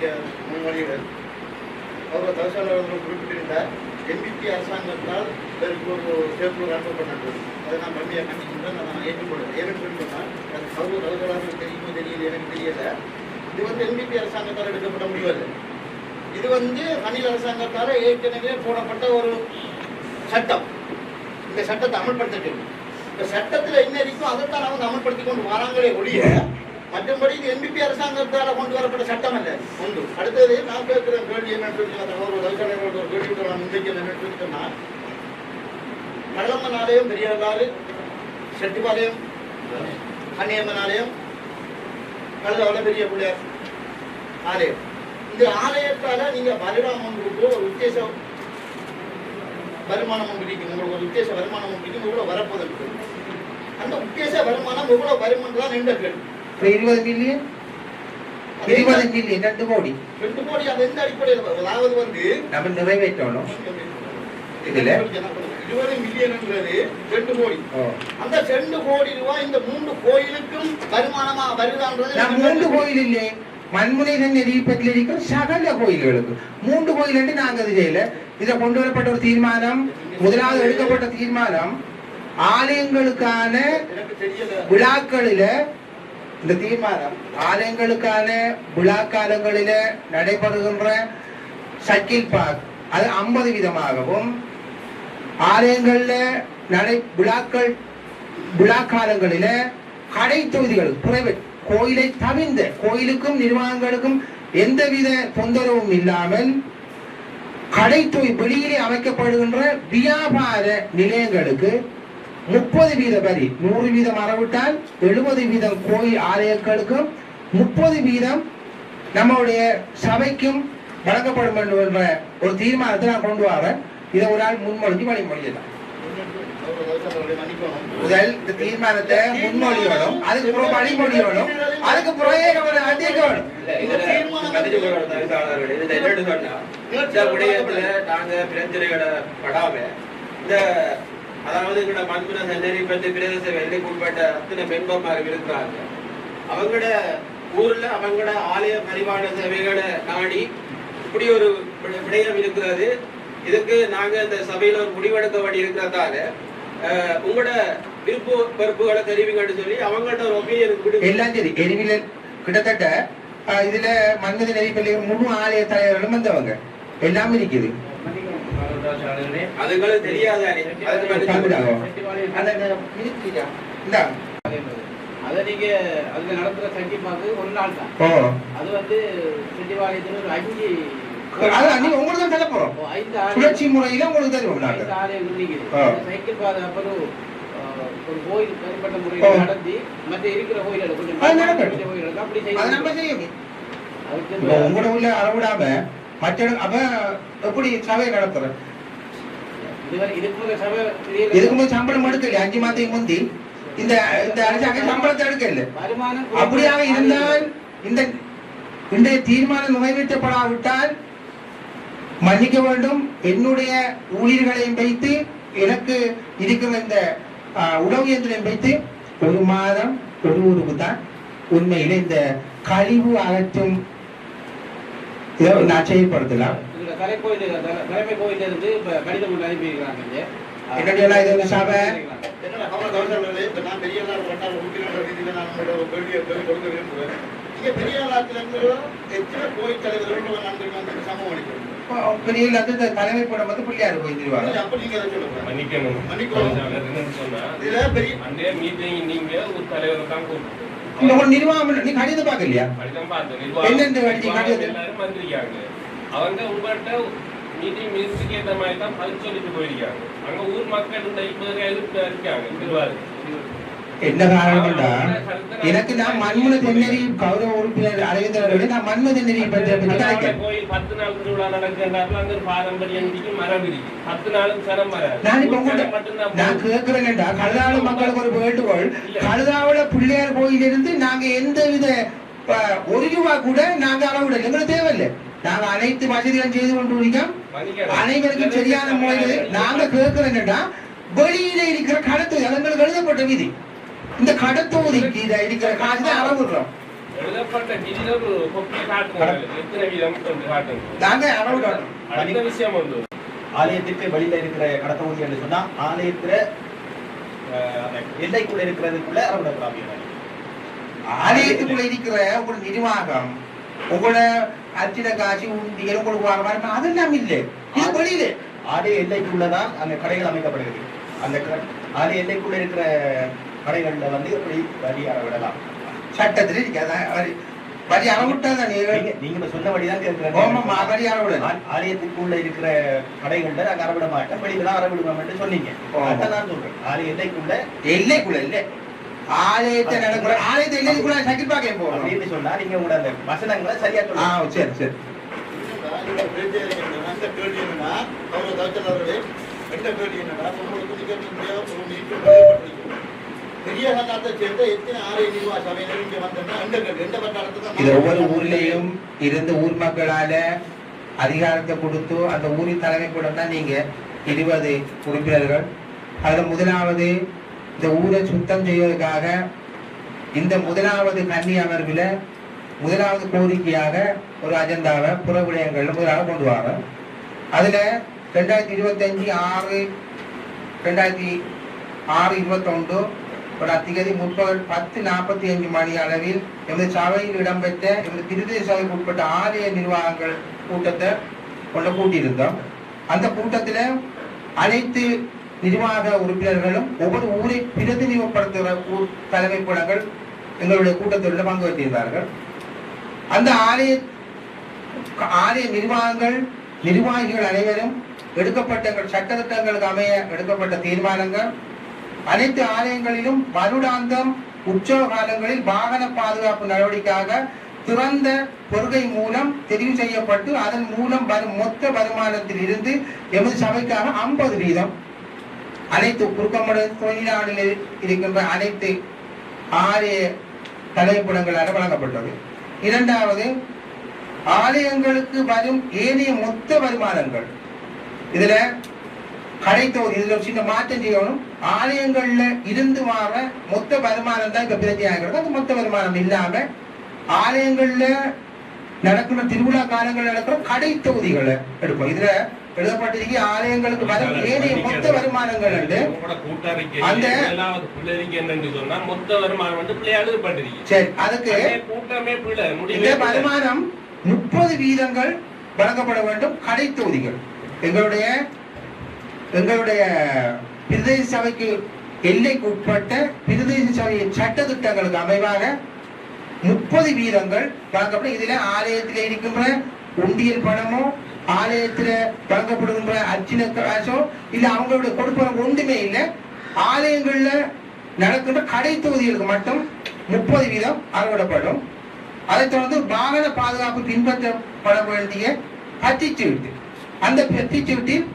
நீங்க முன்மொழிகள் அவர் தவசாளர் குறிப்பிட்டிருந்தார் என்பிபி அரசாங்கத்தால் இதற்கு ஒரு சேர்ப்பு அனுப்பப்பட்டது. அதை நான் கம்மியாக கண்டிக்கின்றேன் நான் ஏற்றுக்கொள்கிறேன். ஏன்னு சொன்னால் அது கரூர் தவசாளர்கள் தெரியுமோ தெரியல எனக்கு தெரியல. இது வந்து எம்பிபி அரசாங்கத்தால் எடுக்கப்பட்ட முடியாது இது வந்து மாநில அரசாங்கத்தால் ஏற்கனவே போடப்பட்ட ஒரு சட்டம். இந்த சட்டத்தை அமல்படுத்த இந்த சட்டத்தில் என்ன இருக்கோ அதைத்தான் அவங்க அமல்படுத்தி கொண்டு வராங்களே ஒழிய மற்றபடி இது என்பிபி அரசாங்கத்தால் கொண்டு வரப்பட்ட சட்டம் அல்ல. ஒன்று அடுத்தது நான் கேட்கிற கேள்வி என்னன்னு சொல்லி ஒரு கேள்வி நான் முன்வைக்கிறேன் என்னன்னு சொல்லி சொன்னா கடலம்மன் ஆலயம் பெரியாறு செட்டிப்பாளையம் கன்னியம்மன் ஆலயம் கழுதாவில் பெரிய பிள்ளையார் ஆலயம். இந்த ஆலயத்தால நீங்க வருடம் உங்களுக்கு ஒரு உத்தேசம் வருமானம் பிடிக்கும் உங்களுக்கு ஒரு உத்தேச வருமானம் பிடிக்கும் இவ்வளவு வரப்போது அந்த உத்தேச வருமானம் இவ்வளவு வருமானம் தான் நின்ற கேள்வி. இப்ப இருபது மில்லியன் இருபது மில்லியன் ரெண்டு கோடி ரெண்டு கோடி அது எந்த அடிப்படையில்? அதாவது வந்து நம்ம நிறைவேற்றணும் இதுல? இருபது மில்லியன்ன்றது ரெண்டு கோடி. அந்த ரெண்டு கோடி ரூபாய் இந்த மூன்று கோயிலுக்கும் வருமானமா வருதான்றது மூன்று கோயில் இல்லை மண்முனை நெறிப்பத்தில் இருக்கிற சகல கோயில்களுக்கு மூன்று கோயில் என்று நாங்க அது செய்யல இதை கொண்டு வரப்பட்ட ஒரு தீர்மானம் முதலாவது எடுக்கப்பட்ட தீர்மானம் ஆலயங்களுக்கான விழாக்களில இந்த தீர்மானம் ஆலயங்களுக்கான விழா காலங்களில நடைபெறுகின்ற சக்கில் பார்க் அது ஐம்பது விதமாகவும் ஆலயங்கள்ல நடை விழாக்கள் விழா காலங்களில கடை தொகுதிகள் பிரைவேட் கோயிலை தவிர்ந்த கோயிலுக்கும் நிர்வாகங்களுக்கும் எந்தவித தொந்தரவும் இல்லாமல் கடை தொகுதி வெளியிலே அமைக்கப்படுகின்ற வியாபார நிலையங்களுக்கு முப்பது வீத வரி நூறு வீதம் அறவிட்டால் எழுபது வீதம் கோயில் ஆலயங்களுக்கும் முப்பது வீதம் நம்மளுடைய சபைக்கும் வழங்கப்படும் என்ற ஒரு தீர்மானத்தை நான் கொண்டு வரேன். இதை ஒரு ஆள் முன்மொழிஞ்சு வழிமொழியலாம் முதல் இந்த தீர்மானத்தை முன்மொழியணும் அதுக்கு பிறகு வழிமொழியணும் அதுக்கு பிறகு அவர் வேணும் நாங்க பிரச்சனைகளை படாம இந்த அதாவது எங்களோட மண்புன சென்னரி பற்றி பிரதேச எல்லைக்கு உட்பட்ட அத்தனை மென்பமார் இருக்கிறாங்க. அவங்களோட ஊர்ல அவங்களோட ஆலய பரிமாண சேவைகளை நாடி இப்படி ஒரு விடயம் இருக்கிறது. இதுக்கு நாங்க இந்த சபையில ஒரு முடிவெடுக்க வேண்டி இருக்கிறதால உங்களோட விருப்பு பருப்புகளை தெரிவிங்கன்னு சொல்லி அவங்கள்ட்ட ஒரு ஒப்பீனியன் எல்லாம் சரி. எரிவில கிட்டத்தட்ட இதுல மன்மதி நெறிப்பள்ளி முழு ஆலய தலைவர்களும் வந்தவங்க. எல்லாமே இருக்குது ministry-யா? இந்தா. அதை நீங்க அதுல நடத்துற பார்த்து ஒரு நாள் தான். அது வந்து செட்டிவாளையத்துல ஒரு அஞ்சு உங்களுக்கு தான் தர போறோம். சுழற்சி முறையில உங்களுக்கு சைக்கிள் ஒரு கோயில். முறையில் நடத்தி மற்ற இருக்கிற கோயில்கள் கொஞ்சம் கோயில்கள் அப்படி இப்போ உங்களோட உள்ள அளவிடாம மற்ற அப்ப எப்படி சபை நடத்துறேன் இதுக்கு சம்பளம் எடுக்கல அஞ்சு மாதத்துக்கு முந்தி. இந்த இந்த அரசாங்கம் சம்பளத்தை எடுக்கல. அப்படியாக இருந்தால் இந்த இன்றைய தீர்மானம் நிறைவேற்றப்படாவிட்டால் மன்னிக்க வேண்டும். என்னுடைய ஊழியர்களையும் வைத்து எனக்கு இருக்கிற இந்த உணவு இயந்திரம் வைத்து ஒரு மாதம் ஒரு ஊருக்கு தான் உண்மையில இந்த கழிவு அகற்றும் இதை நான் செயல்படுத்தலாம். இதுல கலை கோயில் தல- தலைமை கோயில்ல இருந்து இப்ப கடிதம் ஒன்று அனுப்பியிருக்கிறாங்க இங்க. என்னுடைய எல்லாம் இது சபை? வந்து அளிக்கிறீங்க பெரிய தலைமை படம் வந்து பிள்ளையார் அதை சொல்லுங்க. மன்னிக்கணும். மன்னிக்கணும். நீங்க ஒரு தலைவரை தான் கூப்பிட்டு இந்த நிர்வாகம் நீ கடிதம் பார்க்கலையா? நிர்வாகம் கடிதம் அவங்க உங்கள்கிட்ட மீட்டிங் மினிஸ்டருக்கு ஏற்ற மாதிரி தான் பதில் சொல்லிட்டு போயிருக்காங்க. அங்க ஊர் மக்கள் இந்த இப்ப எதிர்ப்பு இருக்காங்க திருவாரூர். என்ன காரணம்டா எனக்கு நான் மண்முன தென்னறி கௌரவ உறுப்பினர் அரவிந்தரோட நான் மண்முன தென்னறி பற்றி கோயில் பத்து நாள் திருவிழா நடக்கின்றார்கள் ஒரு பாரம்பரியம் மரபு இருக்கு பத்து நாளும் சரம் வராது. நான் இப்ப கேட்கிறேன்டா கழுதாவள மக்களுக்கு ஒரு வேண்டுகோள் கழுதாவள பிள்ளையார் கோயிலிருந்து நாங்க எந்த வித ஒரு ரூபா கூட நாங்க அளவிடல. எங்களுக்கு தேவையில்லை. நாங்க அனைத்து வசதிகளும் செய்து கொண்டு இருக்கோம் மன்னிக்கணும். அனைவருக்கும் சரியான முறையில் நாங்க கேட்கிறோம்டா வெளியில இருக்கிற கடத்து எங்களுக்கு எழுதப்பட்ட விதி. இந்த கடத்தொகுதிக்கு இதை இருக்கிற காசு தான் அளவிடுறோம் எழுதப்பட்ட விதியில ஒரு கொப்பியை காட்டுங்க. எத்தனை வீதம் என்று காட்டுங்க. நாங்க அளவு அடுத்த விஷயம் வந்து. ஆலயத்திற்கு வெளியில இருக்கிற கடத்தூசி என்று சொன்னா ஆலயத்துல எல்லைக்குள்ள இருக்கிறதுக்குள்ள அரவிடக்கூடாது ஆலயத்துக்குள்ள இருக்கிற ஒரு நிர்வாகம் உங்களோட அர்ச்சனை காட்சி உண்டிகள் உங்களுக்கு வாங்க வர அதெல்லாம் இல்லை. இது வெளியில. ஆலய எல்லைக்குள்ளதான் அந்த கடைகள் அமைக்கப்படுகிறது. அந்த ஆலய எல்லைக்குள்ள இருக்கிற கடைகள்ல வந்து எப்படி வரி அறவிடலாம்? சட்டத்தில் இருக்காது வரி அளவிட்டாதான் நீங்க நீங்க சொன்னபடிதான் வரி அளவிடலாம் ஆ- ஆலயத்துக்குள்ள இருக்கிற கடைகள்ல நாங்க அறவிட மாட்டோம். வெளியில தான் அறவிடுவோம் சொன்னீங்க. அதான் சொல்றேன். ஆலய எல்லைக்குள்ள எல்லைக்குள்ள இல்ல. ஆலயத்தை நடக்கிற ஆலயத்தை எல்லைக்குள்ள சக்கில் பார்க்க போகணும் அப்படின்னு சொன்னா நீங்க உங்களோட அந்த வசனங்களை சரியா ஆ சொல்லுங்க சரி. சரி இது ஒவ்வொரு ஊர்லயும் இருந்த ஊர் மக்களால அதிகாரத்தை கொடுத்து அந்த ஊரின் தலைமை கூட தான் நீங்க இருபது உறுப்பினர்கள். அதுல முதலாவது இந்த ஊரை சுத்தம் செய்வதற்காக இந்த முதலாவது கன்னி அமர்வில் முதலாவது கோரிக்கையாக ஒரு அஜெண்டாவை புற விடயங்கள் முதலாக கொண்டு வாங்க அதில் ரெண்டாயிரத்தி இருபத்தஞ்சி ஆறு ரெண்டாயிரத்தி ஆறு இருபத்தொன்று ஒரு அத்திகதி முற்பகல் பத்து நாற்பத்தி அஞ்சு மணி அளவில் எமது சபையில் இடம்பெற்ற எமது திருதய சபைக்கு உட்பட்ட ஆலய நிர்வாகங்கள் கூட்டத்தை கொண்டு கூட்டியிருந்தோம். அந்த கூட்டத்தில் அனைத்து நிர்வாக உறுப்பினர்களும் ஒவ்வொரு ஊரை பிரதிநிதிப்படுத்துகிற ஊர் தலைமை கூடங்கள் எங்களுடைய கூட்டத்தில் பங்கு பெற்றிருந்தார்கள் அந்த ஆலய ஆலய நிர்வாகங்கள் நிர்வாகிகள் அனைவரும் எடுக்கப்பட்ட சட்டத்திட்டங்களுக்கு அமைய எடுக்கப்பட்ட தீர்மானங்கள் அனைத்து ஆலயங்களிலும் வருடாந்தம் உற்சவ காலங்களில் வாகன பாதுகாப்பு நடவடிக்கையாக திறந்த கொள்கை மூலம் தெரிவு செய்யப்பட்டு அதன் மூலம் வரும் மொத்த வருமானத்தில் இருந்து எமது சபைக்காக ஐம்பது வீதம் அனைத்து குறுக்கமுடன் தொழிலாளில் இருக்கின்ற அனைத்து ஆலய தலைப்புடங்களாக வழங்கப்பட்டது. இரண்டாவது ஆலயங்களுக்கு வரும் ஏனைய மொத்த வருமானங்கள். இதுல கடைத்தொகுதி இதுல ஒரு சின்ன மாற்றம் செய்யணும். ஆலயங்கள்ல இருந்து வர மொத்த வருமானம் தான் இப்ப பிரச்சனையாகிறது அந்த மொத்த வருமானம் இல்லாம ஆலயங்கள்ல நடக்கிற திருவிழா காலங்கள் நடக்கிற கடை தொகுதிகளை எடுப்போம். இதுல எழுதப்பட்டிருக்க ஆலயங்களுக்கு வரும் ஏனைய மொத்த வருமானங்கள் வந்து அந்த- முதலாவது பிள்ளைக்கு என்னன்னு சொன்னா மொத்த வருமானம் வந்து பிள்ளை எழுதப்பட்டிருக்கு சரி அதுக்கு அதே கூட்டமே பிள்ளை இந்த. வருமானம் முப்பது வீதங்கள் வழங்கப்பட வேண்டும் கடை தொகுதிகள். எங்களுடைய எங்களுடைய பிரதேச சபைக்கு எல்லைக்கு உட்பட்ட பிரதேச சபையின் சட்ட திட்டங்களுக்கு அமைவாக முப்பது வீதங்கள் வழங்கப்படும். இதுல ஆலயத்தில் இருக்கின்ற உண்டியல் பணமோ ஆலயத்துல வழங்கப்படுகின்ற அர்ச்சனை காசோ இல்ல அவங்களுடைய கொடுப்பனம் ஒன்றுமே இல்லை. ஆலயங்கள்ல நடக்கின்ற கடை தொகுதிகளுக்கு மட்டும் முப்பது வீதம் அறுவடைப்படும். அதைத் தொடர்ந்து வாகன பாதுகாப்பு பின்பற்றப்பட வேண்டிய பத்திச்சீட்டு அந்த பத்திச்சீட்டில்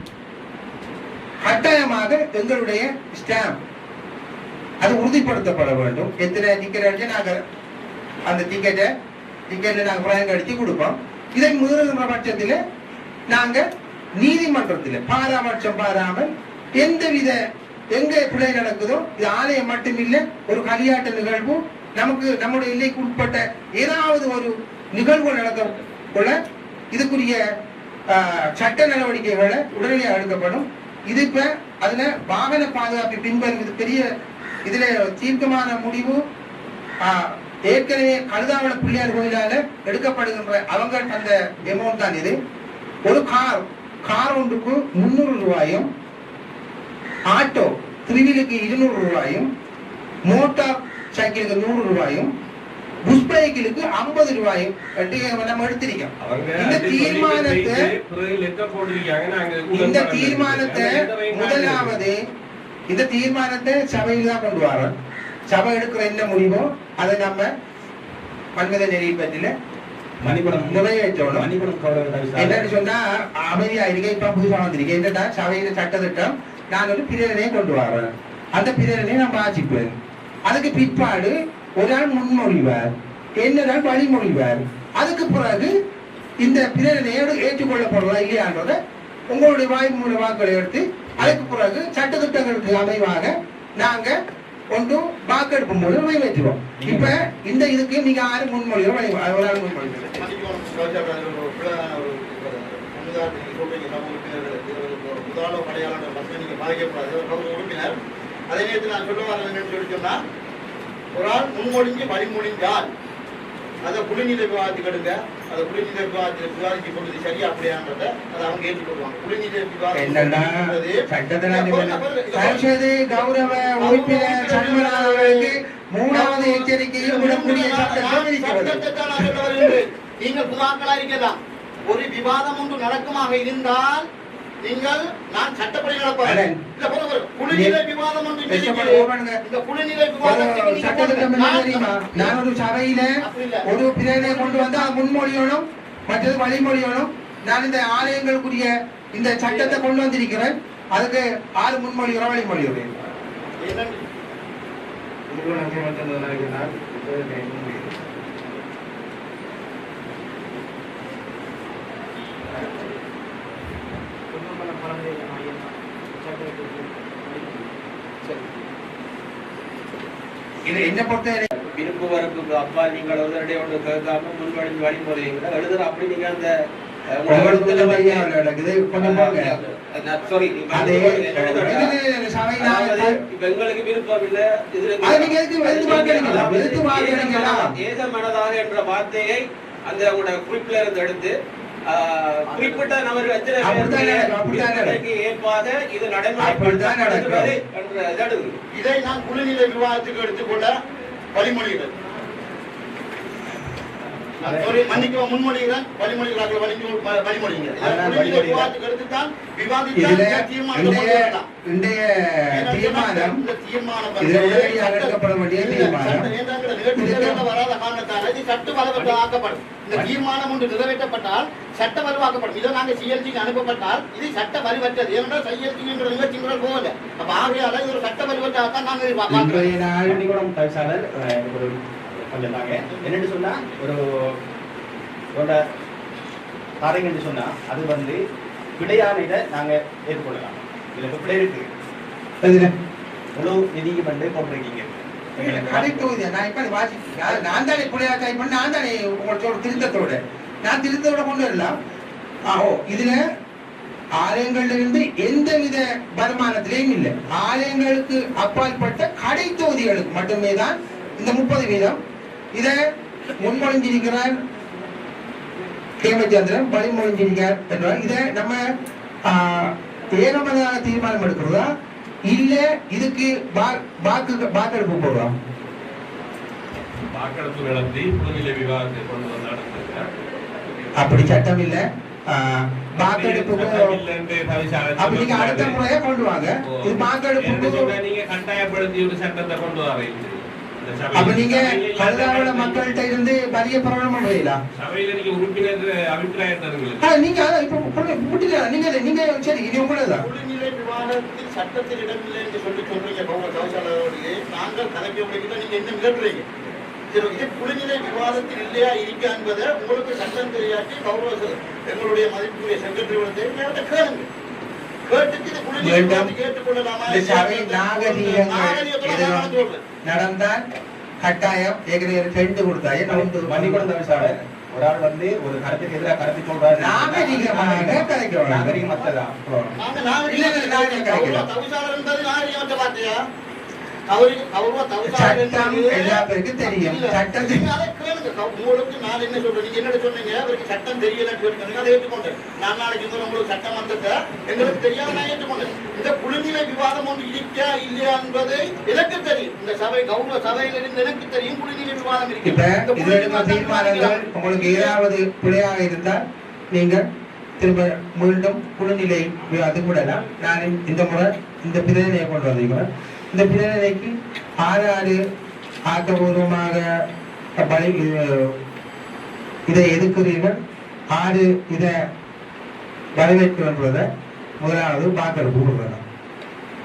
கட்டாயமாக எங்களுடைய ஸ்டாம்ப். அது உறுதிப்படுத்தப்பட வேண்டும். எத்தனை டிக்கெட் அடிச்சு நாங்க அந்த டிக்கெட்டை டிக்கெட்ல நாங்க பிராங்க் அடிச்சு கொடுப்போம். இதை மீறுகின்ற பட்சத்தில் நாங்க நீதிமன்றத்தில் பாராமட்சம் பாராமல் எந்தவித எங்க பிழை நடக்குதோ இது ஆலயம் மட்டும் ஒரு களியாட்ட நிகழ்வும் நமக்கு நம்முடைய எல்லைக்கு உட்பட்ட ஏதாவது ஒரு நிகழ்வு நடக்க கொள்ள இதுக்குரிய சட்ட நடவடிக்கைகளை உடனடியாக எடுக்கப்படும். இது இப்ப அதுல வாகன பாதுகாப்பை பின்பற்றும் பெரிய இதுல தீர்க்கமான முடிவு. ஏற்கனவே கழுதாவள பிள்ளையார் கோயிலால எடுக்கப்படுகின்ற அவங்க அந்த எமௌண்ட் தான் இது. ஒரு கார் கார் ஒன்றுக்கு முந்நூறு ரூபாயும் ஆட்டோ த்ரிவிலுக்கு இருநூறு ரூபாயும் மோட்டார் சைக்கிளுக்கு நூறு ரூபாயும் புஷ் பைக்கிலுக்கு ஐம்பது ரூபாயும் நம்ம எடுத்திருக்கோம். இந்த தீர்மானத்தை இந்த தீர்மானத்தை முதலாவது இந்த தீர்மானத்தை சபையில் தான் கொண்டு வரோம் சபை எடுக்கிற என்ன முடிவோ அதை நம்ம மன்மத நெறியை பற்றில மணிபுரம் நிறைவேற்றணும் மணிபுரம் என்னன்னு சொன்னா அமைதியா இருக்க இப்ப புதுசா வந்திருக்கேன் என்னடா சபையில சட்டத்திட்டம்? நான் ஒரு பிரேரணையை கொண்டு வரேன். அந்த பிரேரணையை நான் வாசிப்பேன். அதுக்கு பிற்பாடு ஒரு ஆள் முன்மொழிவார். என்னதான் வழிமொழிவார். அதுக்கு பிறகு இந்த பிரேரணையோடு ஏற்றுக்கொள்ளப்படுறதா இல்லையான்றத உங்களுடைய வாய் மூல வாக்களை எடுத்து அதுக்கு பிறகு சட்டத்திட்டங்களுக்கு அமைவாக நாங்க கொண்டு வாக்கெடுப்பு மூலம் நிறைவேற்றுவோம். இப்ப இந்த இதுக்கு நீங்க ஆறு முன்மொழிகள் ஒரு ஆள் முன்மொழிகள் நீங்க உறுப்பினர், அதே நேரத்தில் நான் சொல்ல சொல்லி சொன்னா, ஒரு ஆள் முன்மொழிஞ்சு வழிமொழிஞ்சால் அதை குடிநீர் விவாதத்துக்கு எடுங்க அதை குடிநீர் விவாதத்தில் விவாதிச்சு கொண்டது சரியா அப்படியான்றத அதை அவங்க ஏற்றுக்கொள்வாங்க குடிநீர் என்னன்னா விவாதம் சட்டத்தினால் பரிஷது கௌரவ உறுப்பினர் சண்முகநாதன் அவர்களுக்கு மூணாவது எச்சரிக்கையும் விடக்கூடிய. நீங்கள் புதாக்களா இருக்கலாம் ஒரு விவாதம் ஒன்று நடக்குமாக இருந்தால் நீங்கள் நான் சட்டப்படி நடப்பேன். குழுநிலை விவாதம். இந்த குழுநிலை நான் ஒரு சபையில. ஒரு பிரேரையை கொண்டு வந்து அது முன்மொழியணும் மற்றது வழிமொழியணும். நான் இந்த ஆலயங்களுக்குரிய இந்த சட்டத்தை கொண்டு வந்திருக்கிறேன். அதுக்கு ஆறு முன்மொழிகிறோம் வழிமொழிகிறேன் என்னன்னு இது என்ன பொறுத்தவரை? விருப்பு வரப்புக்கு அப்பா நீங்கள் ஒருத்தருடைய ஒன்று கேட்காம முன்வழி வழிமுறைகளை எழுதுற அப்படி நீங்க அந்த எங்களுக்கு விருப்பம் இல்ல? ஏக மனதாக என்ற வார்த்தையை அந்த உங்களோட குறிப்பில இருந்து எடுத்து குறிப்பிட்ட நபர் எத்தனை ஏற்பாக இது. நடைமுறை இது நான் குழுநிலை விவாதத்துக்கு எடுத்துக்கொள்ள வழிமொழிகிறேன் எடுக்கப்பட வேண்டிய தீர்மானம். வராத காரணத்தால் இது வலுவாக்கப்படும் இந்த தீர்மானம் ஒன்று நிறைவேற்றப்பட்டால் சட்ட வலுவாக்கப்படும். இதை நாங்க சிஎல்சிக்கு அனுப்பப்பட்டால் இது சட்ட வலுவற்றது. ஏனென்றால் சிஎல்சிங்கிற நிகழ்ச்சிகள் போகல. அப்ப ஆகையால இது ஒரு சட்ட வலுவற்றாகத்தான் நாங்க இதை ஒரு கொஞ்சம் தாங்க என்னன்னு சொன்னா ஒரு உங்களோட காரியங்கள்னு சொன்னா அது வந்து பிழையான இதை நாங்க ஏற்றுக்கொள்ளலாம். இதுல இப்ப பிழை இருக்கு. இதுல முழு நிதியும் வந்து போட்டிருக்கீங்க. நான் தானே புள்ளையா டைப் பண்ண நான் தானே உங்களோட திருத்தத்தோட. நான் திருத்தத்தோட கொண்டு வரலாம் ஆஹோ இதுல ஆலயங்கள்ல இருந்து எந்தவித வருமானத்திலையும் இல்லை. ஆலயங்களுக்கு அப்பாற்பட்ட கடை தொகுதிகளுக்கு மட்டுமே தான் இந்த முப்பது வீதம் இத முன்மொழிஞ்சிருக்கிறார் கேமச்சந்திரன் வழிமொழிஞ்சிருக்கார் என்றால் இதை நம்ம ஆஹ், ஏகமனதாக தீர்மானம் எடுக்கிறதா இல்ல இதுக்கு வாக்கு வாக்கெடுப்பு போடுறோம் வாக்கெடுப்பு நடத்தி புதுநிலை விவாதத்தை கொண்டு வந்து நடத்துங்க அப்படி சட்டம் இல்ல வாக்கெடுப்புக்கு அடுத்த. முறையா கொண்டு வாங்க இது சொன்னா நீங்க கட்டாயப்படுத்தி ஒரு சட்டத்தை கொண்டு வரீங்க. அப்ப நீங்க இல்லாத மக்கள்கிட்ட இருந்து வரிய பிரபலமா நீங்க உறுப்பினர் அபிப்பிராயம் நீங்க இப்ப நீங்க நீங்க சரி இது விவாதத்தில் சட்டத்தில் இடமில்லை என்று சொல்லி சொல்றீங்க கௌசலாவதியே நாங்கள் கலக்க முடிக்கிட்ட நீங்க என்ன இது குழுநிலை விவாதத்தில் இல்லையா இருக்கா என்பதை உங்களுக்கு சட்டம் தெரியாட்டி கௌரவ எங்களுடைய மதிப்புக்குரிய செக்ரட்டரி கேளுங்க. கேட்டுட்டு கேட்டுக்கொள்ளலாமா இந்த நடந்தால் கட்டாயம் ஏற்கனவே ரெண்டு கொடுத்தாயே பள்ளிக்கூடம் தவிசாளர் ஒரு ஆள் வந்து ஒரு கருத்துக்கு எதிராக கருத்து சொல்றாரு. நாகரீகமாக கதைக்கிறோம் நாகரீகமற்றதா நாங்க இல்ல, இல்ல, நாகரீகம் நாகரீகம் சட்டம் என்பது- எல்லா பேருக்கும் தெரியும். சட்டம் அதை உங்களுக்கு நான் என்ன சொல்றேன்? நீங்க சொன்னீங்க? அவருக்கு சட்டம் தெரியலன்னு சொல்லிட்டு அதை ஏற்றுக்கொண்டேன். நான் நாளைக்கு வந்து உங்களுக்கு சட்டம் வந்தத எங்களுக்கு தெரியாம நான் ஏற்றுக்கொண்டேன். இந்த குழுநிலை விவாதம் ஒன்று இருக்கா இல்லையா என்பது எனக்கு தெரியும். இந்த சபை கௌரவ சபையில இருந்து எனக்கு தெரியும் குழுநிலை விவாதம் இருக்கு. தீர்மானங்கள் உங்களுக்கு ஏதாவது பிழையாக இருந்தால் நீங்கள் திரும்ப மீண்டும் குழுநிலை விவாதம் விடலாம். நான் இந்த முறை இந்த பிரச்சனையை கொண்டு வந்திருக்கிறேன் இந்த பிரச்சனைக்கு ஆறு ஆறு ஆக்கப்பூர்வமாக பழி இது- எதிர்க்கிறீர்கள். ஆறு இதை வரவேற்கிறன்றதை முதலாவது வாக்கெடுப்பு கொடுக்கணும்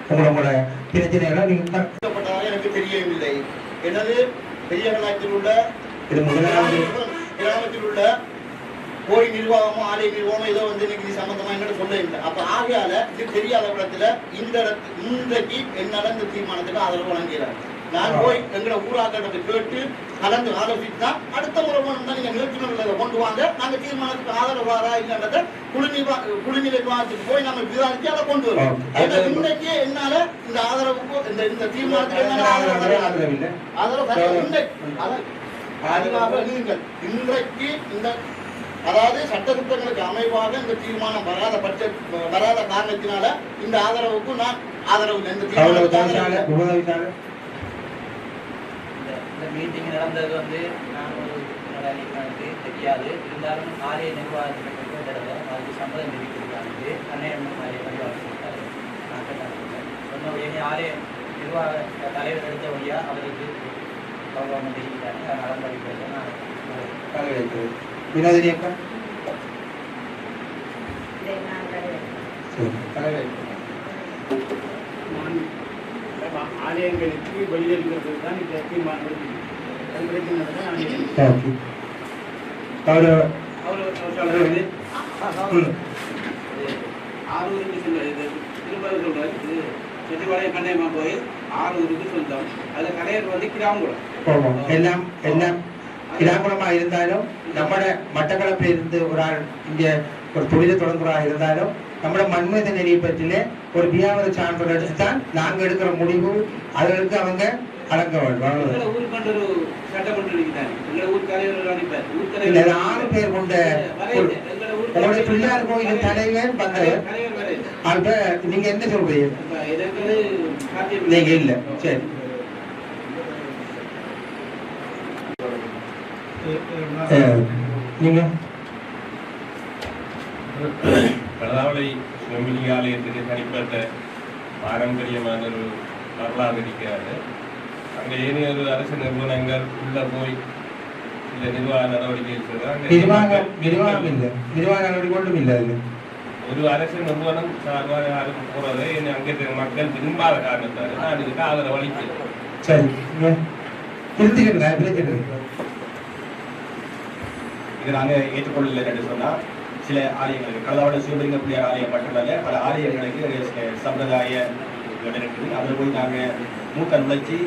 உங்களோட பிரச்சனைகளை நீங்க நடத்தப்பட்டதாக எனக்கு தெரியவில்லை. எனது பெரிய கலாயத்தில் உள்ள இது முதலாவது. கிராமத்தில் உள்ள கோயில் நிர்வாகமோ ஆலய நிர்வாகமோ ஏதோ வந்து இன்னைக்கு இது சம்பந்தமா என்னோட சொல்ல இல்லை அப்ப ஆகையால இது தெரியாத இடத்துல இந்த இன்றைக்கு என்னால இந்த தீர்மானத்துக்கு ஆதரவு வழங்குகிறார். நான் போய் எங்களை ஊராக்கிட்ட கேட்டு கலந்து ஆலோசித்து தான் அடுத்த முறை வேணும்னா நீங்க நிறுத்தினர்களை கொண்டு வாங்க. நாங்க தீர்மானத்துக்கு ஆதரவு வாரா இல்லைன்றத குழு நிர்வா குழு நிர்வாகத்துக்கு போய் நம்ம விவாதிச்சு அதை கொண்டு வரோம் இன்னைக்கு என்னால இந்த ஆதரவுக்கு இந்த இந்த தீர்மானத்துக்கு என்னால ஆதரவு இல்லை. ஆதரவு வர- இன்னைக்கு. அதான். அறிவாக நீங்கள் இன்றைக்கு இந்த அதாவது சட்டத்திட்டங்களுக்கு அமைவாக இந்த தீர்மானம் வராத பட்ச வராத காரணத்தினால இந்த ஆதரவுக்கு நான் ஆதரவு. இந்த மீட்டிங் நடந்தது வந்து நான் ஒரு தெரியாது. இருந்தாலும் கொஞ்சம் தடவை அதுக்கு சம்மதம் தெரிவித்திருக்காங்க அண்ணன் ஆலய பரிவாரத்திருக்காரு நான் கேட்டேன். சொன்ன உடனே ஆலய நிர்வாக தலைவர் எடுத்த வழியா அவருக்கு கௌரவம் நான் வரவேற்கிறது வினோதினி அக்கா ஆலயங்களுக்கு வெளியில் இருக்கிறது தான் இந்த தீர்மானம் அவர் சொல்றது ஆரூருக்கு திரும்ப சொல்றாரு இது செட்டிப்பாளையம் கண்ணையம்மா கோயில் ஆரூருக்கு சொந்தம் அது கடையர் வந்து கிராமங்குளம் எல்லாம் எல்லாம் கிராமமா இருந்தாலும் நம்மட மட்டக்களப்பில் இருந்து ஒரு ஆள் இங்க ஒரு தொழிலை தொடங்குறா இருந்தாலும் நம்மட மண்மீத நெறியை பற்றிலே ஒரு வியாபார சான்றிதழ் எடுத்து தான் நாங்க எடுக்கிற முடிவு அதுகளுக்கு அவங்க அடங்க வேண்டும் ஆறு பேர் கொண்ட உங்களுடைய பிள்ளையார் கோயில் தலைவர் வரையுது. அப்ப நீங்க என்ன சொல்றீங்க நீங்க இல்ல. சரி. அஹ், நீங்க? கடலாவளை சிவமிலிங்க ஆலயத்துக்கு தனிப்பட்ட பாரம்பரியமான ஒரு வரலாறு இருக்கிறது. அங்கே ஏனைய ஒரு அரசு நிறுவனங்கள் உள்ள போய் இந்த நிர்வாக நடவடிக்கை ஒரு அரசு நிறுவனம் சார்பாக யாருக்கு போறதை அங்கே மக்கள் விரும்பாத காரணத்தால் நான் இதுக்கு ஆதரவு அளிக்கிறேன் சரி இது நாங்கள் ஏற்றுக்கொள்ளல என்று சொன்னால் சில ஆலயங்களுக்கு கலவாட சிவலிங்க பிள்ளையார் ஆலயம் மட்டுமல்ல பல ஆலயங்களுக்கு சில சம்பிரதாய இருக்குது. அதில் போய் நாங்கள் மூக்க நுழைச்சி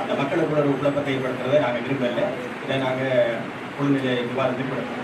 அந்த மக்களுக்குள்ள ஒரு குழப்பத்தை ஏற்படுத்துறதை நாங்கள் விரும்பலை. இதை நாங்கள் குழுநிலை விவாதத்தில் கொடுப்போம்